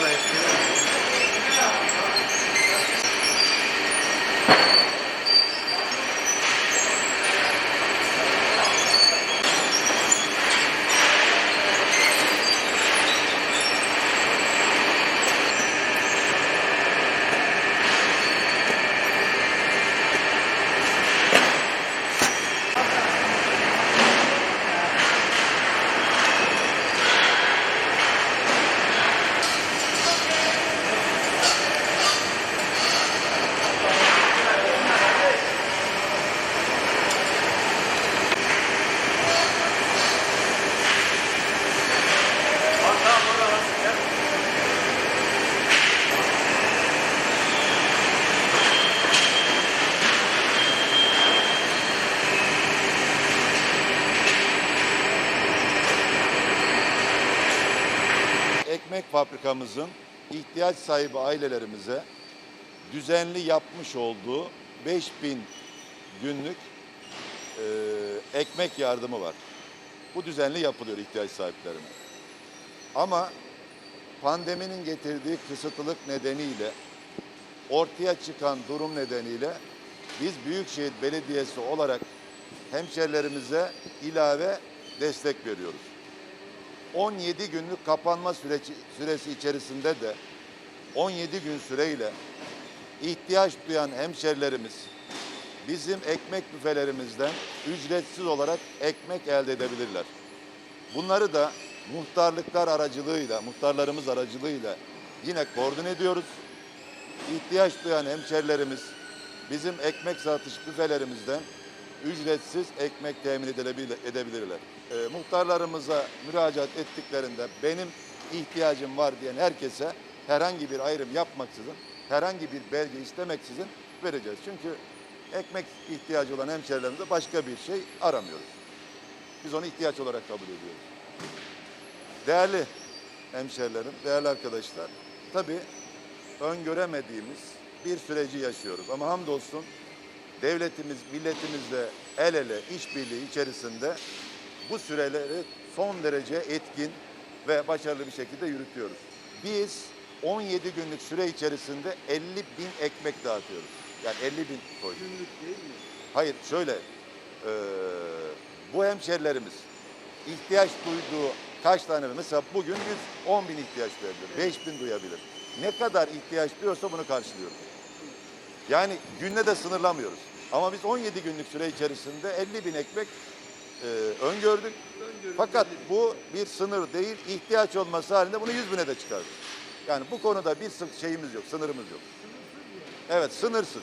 place. Fabrikamızın ihtiyaç sahibi ailelerimize düzenli yapmış olduğu 5000 günlük e, ekmek yardımı var. Bu düzenli yapılıyor ihtiyaç sahiplerine. Ama pandeminin getirdiği kısıtlılık nedeniyle ortaya çıkan durum nedeniyle biz Büyükşehir Belediyesi olarak hemşerilerimize ilave destek veriyoruz. 17 günlük kapanma süreci, süresi içerisinde de 17 gün süreyle ihtiyaç duyan hemşerilerimiz bizim ekmek büfelerimizden ücretsiz olarak ekmek elde edebilirler. Bunları da muhtarlıklar aracılığıyla, muhtarlarımız aracılığıyla yine koordine ediyoruz. İhtiyaç duyan hemşerilerimiz bizim ekmek satış büfelerimizden ücretsiz ekmek temin edebilirler. Ee, muhtarlarımıza müracaat ettiklerinde benim ihtiyacım var diyen herkese herhangi bir ayrım yapmaksızın, herhangi bir belge istemeksizin vereceğiz. Çünkü ekmek ihtiyacı olan hemşerilerimize başka bir şey aramıyoruz. Biz onu ihtiyaç olarak kabul ediyoruz. Değerli hemşerilerim, değerli arkadaşlar, tabii öngöremediğimiz bir süreci yaşıyoruz. Ama hamdolsun devletimiz, milletimizle el ele işbirliği içerisinde bu süreleri son derece etkin ve başarılı bir şekilde yürütüyoruz. Biz 17 günlük süre içerisinde 50 bin ekmek dağıtıyoruz. Yani 50 bin koyduk. Günlük değil mi? Hayır şöyle eee, bu hemşerilerimiz ihtiyaç duyduğu kaç tane mesela bugün biz 10 bin ihtiyaç duyabilir, 5 bin duyabilir. Ne kadar ihtiyaç duyuyorsa bunu karşılıyoruz. Yani günle de sınırlamıyoruz. Ama biz 17 günlük süre içerisinde 50 bin ekmek eee, öngördük. Fakat bu bir sınır değil, ihtiyaç olması halinde bunu 100 bine de çıkardık. Yani bu konuda bir şeyimiz yok, sınırımız yok. Evet, sınırsız.